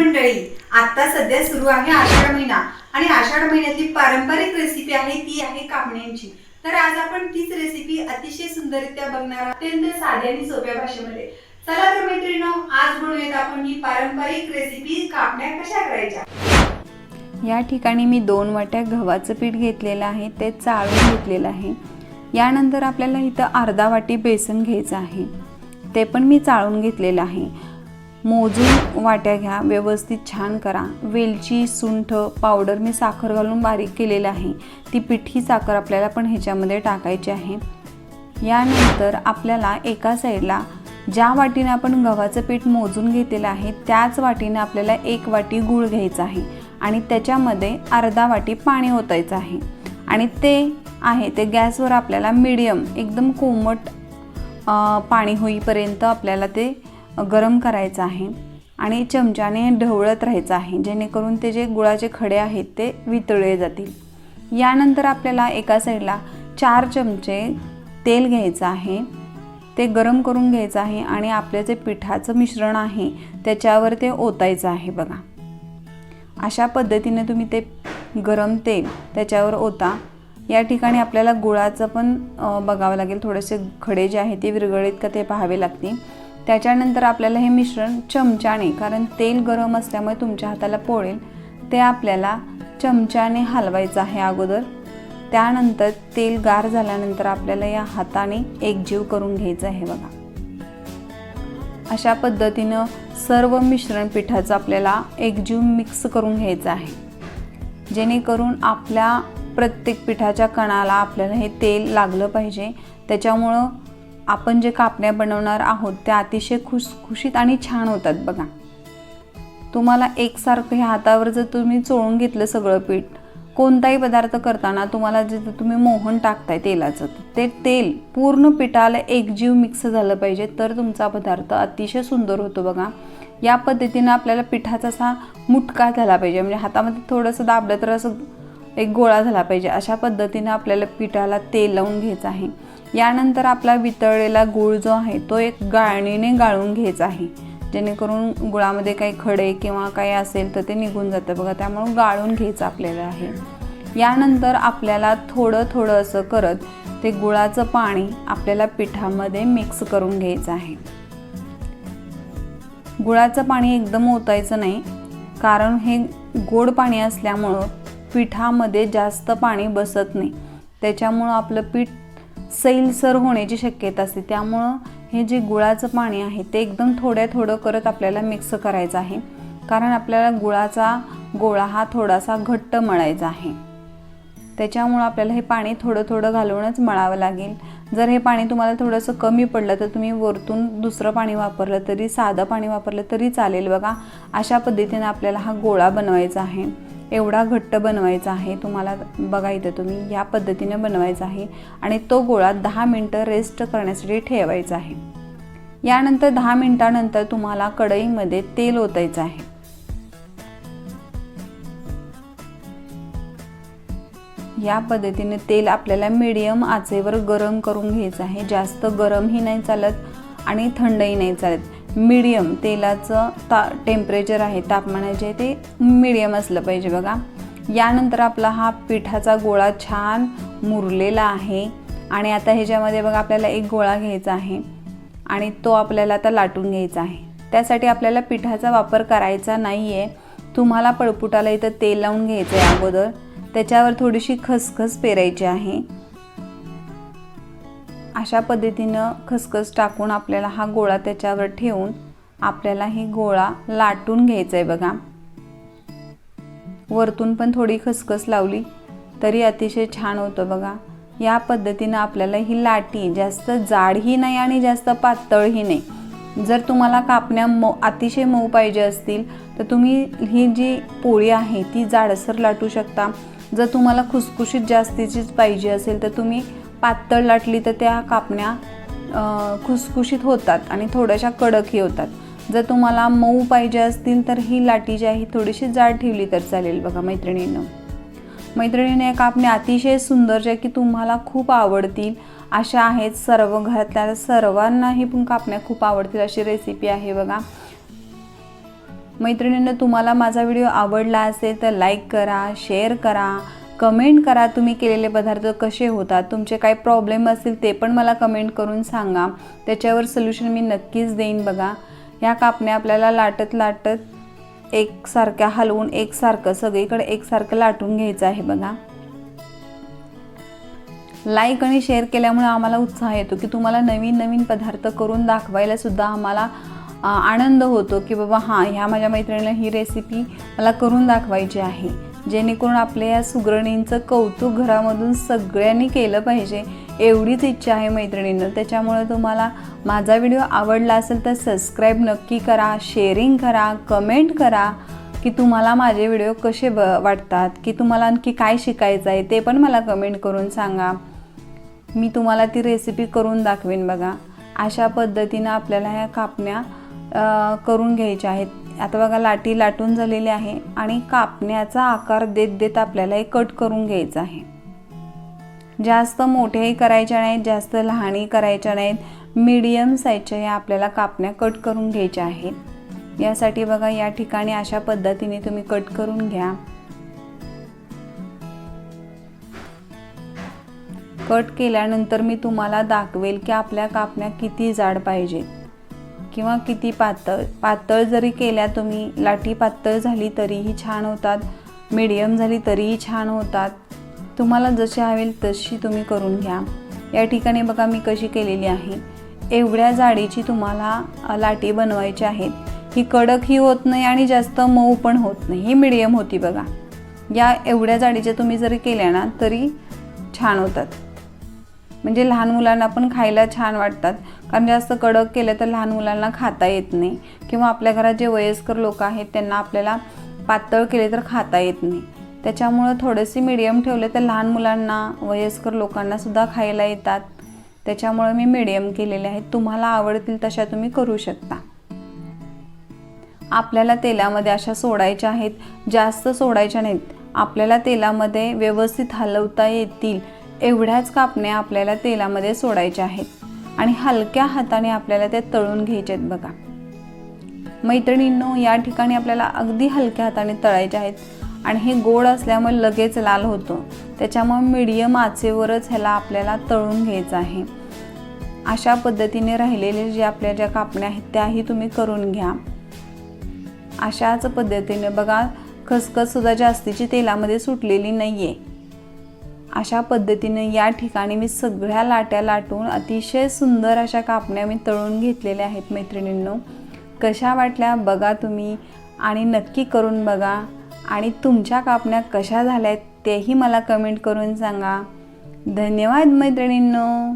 मंडळी आता सध्या सुरू आहे आषाढ महिना आणि आषाढ महिन्यातली पारंपरिक रेसिपी आहे ती आहे कापण्यांची तर आज आपण तीच रेसिपी अतिशय सुंदररित्या बघणार अत्यंत साध्या आणि सोप्या भाषेमध्ये. चला तर मैत्रिणींनो आज बनवूयात आपण ही पारंपरिक रेसिपी कापण्या कशा करायच्या? या ठिकाणी मी दोन वाट्या गव्हाचं पीठ घेतलेलं आहे ते चाळून घेतलेलं आहे. यानंतर आपल्याला इथं अर्धा वाटी बेसन घ्यायचं आहे. ते पण मी चाळून घेतलेलं आहे. मोजून वाट्या घ्या व्यवस्थित छान करा. वेलची सुंठ पावडर मी साखर घालून बारीक केलेलं आहे. ती पिठी साखर आपल्याला पण ह्याच्यामध्ये टाकायची आहे. यानंतर आपल्याला एका साईडला ज्या वाटीने आपण गव्हाचं पीठ मोजून घेतलेलं आहे त्याच वाटीने आपल्याला एक वाटी गूळ घ्यायचा आहे आणि त्याच्यामध्ये अर्धा वाटी पाणी ओतायचं आहे. आणि ते आहे ते गॅसवर आपल्याला मिडियम एकदम कोमट पाणी होईपर्यंत आपल्याला ते गरम करायचं आहे आणि चमच्याने ढवळत राहायचं आहे. जेणेकरून ते जे गुळाचे खडे आहेत ते वितळले जातील. यानंतर आपल्याला एका साईडला चार चमचे तेल घ्यायचं आहे. ते गरम करून घ्यायचं आहे आणि आपलं जे पिठाचं मिश्रण आहे त्याच्यावर ते ओतायचं आहे बघा. अशा पद्धतीने तुम्ही ते गरम तेल त्याच्यावर ओता. या ठिकाणी आपल्याला गुळाचं पण बघावं लागेल. थोडेसे खडे जे आहेत ते विरगळीत का ते पाहावे लागतील. त्याच्यानंतर आपल्याला हे मिश्रण चमच्याने कारण तेल गरम असल्यामुळे तुमच्या हाताला पोळेल ते आपल्याला चमच्याने हलवायचं आहे अगोदर. त्यानंतर तेल गार झाल्यानंतर आपल्याला या हाताने एकजीव करून घ्यायचं आहे बघा. अशा पद्धतीनं सर्व मिश्रण पिठाचं आपल्याला एकजीव मिक्स करून घ्यायचं आहे. जेणेकरून आपल्या प्रत्येक पिठाच्या कणाला आपल्याला हे तेल लागलं पाहिजे. त्याच्यामुळं आपण जे कापण्या बनवणार आहोत त्या अतिशय खुसखुशीत आणि छान होतात बघा. तुम्हाला एकसारखं ह्या हातावर जर तुम्ही चोळून घेतलं सगळं पीठ कोणताही पदार्थ करताना तुम्हाला जे तुम्ही मोहन टाकताय तेलाचं ते तेल पूर्ण पिठाला एकजीव मिक्स झालं पाहिजे तर तुमचा पदार्थ अतिशय सुंदर होतो बघा. या पद्धतीनं आपल्याला पिठाचा असा मुटका झाला पाहिजे म्हणजे हातामध्ये थोडंसं दाबलं तर असं एक गोळा झाला पाहिजे. अशा पद्धतीनं आपल्याला पिठाला तेल लावून घ्यायचं आहे. यानंतर आपला वितळलेला गूळ जो आहे तो एक गाळणीने गाळून घ्यायचा आहे. जेणेकरून गुळामध्ये काही खडे किंवा काही असेल तर ते निघून जातं. बघा त्यामुळं गाळून घ्यायचं आपल्याला आहे. यानंतर आपल्याला थोडं थोडं असं करत ते गुळाचं पाणी आपल्याला पिठामध्ये मिक्स करून घ्यायचं आहे. गुळाचं पाणी एकदम ओतायचं नाही कारण हे गोड पाणी असल्यामुळं पिठामध्ये जास्त पाणी बसत नाही. त्याच्यामुळं आपलं पीठ सैलसर होण्याची शक्यता असते. त्यामुळं हे जे गुळाचं पाणी आहे ते एकदम थोड्या थोडं करत आपल्याला मिक्स करायचं आहे. कारण आपल्याला गुळाचा गोळा हा थोडासा घट्ट मळायचा आहे. त्याच्यामुळं आपल्याला हे पाणी थोडं थोडं घालूनच मळावं लागेल. जर हे पाणी तुम्हाला थोडंसं कमी पडलं तर तुम्ही वरतून दुसरं पाणी वापरलं तरी साधं पाणी वापरलं तरी चालेल बघा. अशा पद्धतीने आपल्याला हा गोळा बनवायचा आहे. एवढा घट्ट बनवायचा आहे. तुम्हाला बघा इथं तुम्ही या पद्धतीने बनवायचा आहे आणि तो गोळा दहा मिनटं रेस्ट करण्यासाठी ठेवायचा आहे. यानंतर दहा मिनटानंतर तुम्हाला कढईमध्ये तेल ओतायचं आहे. या पद्धतीने तेल आपल्याला मीडियम आचेवर गरम करून घ्यायचं आहे. जास्त गरमही नाही चालत आणि थंडही नाही चालत. मिडियम तेलाचं ता टेम्परेचर आहे तापमानाचे आहे ते मिडियम असलं पाहिजे बघा. यानंतर आपला हा पिठाचा गोळा छान मुरलेला आहे आणि आता ह्याच्यामध्ये बघा आपल्याला एक गोळा घ्यायचा आहे आणि तो आपल्याला आता लाटून घ्यायचा आहे. त्यासाठी आपल्याला पिठाचा वापर करायचा नाही आहे तुम्हाला पळपुटाला इथं तेल लावून घ्यायचं आहे अगोदर. त्याच्यावर थोडीशी खसखस पेरायची आहे. अशा पद्धतीनं खसखस टाकून आपल्याला हा गोळा त्याच्यावर ठेवून आपल्याला ही गोळा लाटून घ्यायचा आहे बघा. वरतून पण थोडी खसखस लावली तरी अतिशय छान होतं बघा. या पद्धतीनं आपल्याला ही लाटी जास्त जाडही नाही आणि जास्त पातळही नाही. जर तुम्हाला कापण्या मऊ अतिशय मऊ पाहिजे असतील तर तुम्ही ही जी पोळी आहे ती जाडसर लाटू शकता. जर तुम्हाला खुसखुशीत जास्तीचीच पाहिजे असेल तर तुम्ही पातळ लाटली तर त्या कापण्या खुसखुशीत होतात आणि थोड्याशा कडकही होतात. जर तुम्हाला मऊ पाहिजे असतील तर ही लाटी जी आहे थोडीशी जाड ठेवली तर चालेल बघा मैत्रिणींनं. मैत्रिणीने या कापण्या अतिशय सुंदर ज्या की तुम्हाला खूप आवडतील. अशा आहेत सर्व घरातल्या सर्वांनाही पण कापण्या खूप आवडतील अशी रेसिपी आहे बघा. मैत्रिणींना तुम्हाला माझा व्हिडिओ आवडला असेल तर लाईक करा शेअर करा. कमेंट करा तुम्ही केलेले पदार्थ कसे होतात तुमचे काय प्रॉब्लेम असतील ते पण मला कमेंट करून सांगा. त्याच्यावर सोल्युशन मी नक्कीच देईन बघा. ह्या कापण्या आपल्याला लाटत लाटत एकसारख्या हलवून एकसारखं सगळीकडे एकसारखं लाटून घ्यायचं आहे बघा. लाईक आणि शेअर केल्यामुळे आम्हाला उत्साह येतो की तुम्हाला नवीन नवीन पदार्थ करून दाखवायला सुद्धा आम्हाला आनंद होतो की बाबा हां ह्या माझ्या मैत्रिणीला ही रेसिपी मला करून दाखवायची आहे. जेणेकरून आपल्या या सुगरणींचं कौतुक घरामधून सगळ्यांनी केलं पाहिजे एवढीच इच्छा आहे मैत्रिणींना. त्याच्यामुळे तुम्हाला माझा व्हिडिओ आवडला असेल तर सबस्क्राईब नक्की करा शेअरिंग करा कमेंट करा की तुम्हाला माझे व्हिडिओ कसे ब वाटतात की तुम्हाला आणखी काय शिकायचं आहे ते पण मला कमेंट करून सांगा. मी तुम्हाला ती रेसिपी करून दाखवेन बघा. अशा पद्धतीनं आपल्याला ह्या कापण्या करून घ्यायच्या आहेत. आता बघा लाटी लाटून झालेली आहे आणि कापण्याचा आकार देत देत आपल्याला हे कट करून घ्यायचं आहे. जास्त मोठ्याही करायच्या नाहीत जास्त लहानही करायच्या नाहीत मीडियम साईजच्या या आपल्याला कापण्या कट करून घ्यायच्या आहेत. यासाठी बघा या ठिकाणी अशा पद्धतीने तुम्ही कट करून घ्या. कट केल्यानंतर मी तुम्हाला दाखवेल की आपल्या कापण्या किती जाड पाहिजेत. किंवा किती पातळ पातळ जरी केल्या तुम्ही लाठी पातळ झाली तरीही छान होतात मीडियम झाली तरीही छान होतात. तुम्हाला जशी हवेल तशी तुम्ही करून घ्या. या ठिकाणी बघा मी कशी केलेली आहे. एवढ्या जाडीची तुम्हाला लाटी बनवायची आहेत. ही कडक ही होत नाही आणि जास्त मऊ पण होत नाही. ही मिडियम होती बघा. या एवढ्या जाडीच्या तुम्ही जरी केल्या ना तरी छान होतात. म्हणजे लहान मुलांना पण खायला छान वाटतात. कारण जास्त कडक केलं तर लहान मुलांना खाता येत नाही. किंवा आपल्या घरात जे वयस्कर लोक आहेत त्यांना आपल्याला पातळ केले तर खाता येत नाही. त्याच्यामुळं थोडेसे मिडियम ठेवले तर लहान मुलांना वयस्कर लोकांनासुद्धा खायला येतात. त्याच्यामुळं मी मिडियम केलेले आहेत. तुम्हाला आवडतील तशा तुम्ही करू शकता. आपल्याला तेलामध्ये अशा सोडायच्या आहेत. जास्त सोडायच्या नाहीत. आपल्याला तेलामध्ये व्यवस्थित हलवता येतील. एवढ्याच कापण्या आपल्याला तेलामध्ये सोडायच्या आहेत आणि हलक्या हाताने आपल्याला त्या तळून घ्यायच्या आहेत बघा. मैत्रिणींनो या ठिकाणी आपल्याला अगदी हलक्या हाताने तळायचे आहेत आणि हे गोड असल्यामुळे लगेच लाल होतो. त्याच्यामुळे मीडियम आचेवरच ह्याला आपल्याला तळून घ्यायचं आहे. अशा पद्धतीने राहिलेले जे आपल्या ज्या कापण्या आहेत त्याही तुम्ही करून घ्या. अशाच पद्धतीने बघा खसखससुद्धा जास्तीची तेलामध्ये सुटलेली नाही आहे अशा पद्धतीने या ठिकाणी मी सगळ्या लाट्या लाटून अतिशय सुंदर अशा कापण्या मी तळून घेतलेल्या आहेत मैत्रिणींनो. कशा वाटल्या बघा तुम्ही आणि नक्की करून बघा. आणि तुमच्या कापण्या कशा झाल्या आहेत तेही मला कमेंट करून सांगा. धन्यवाद मैत्रिणींनो.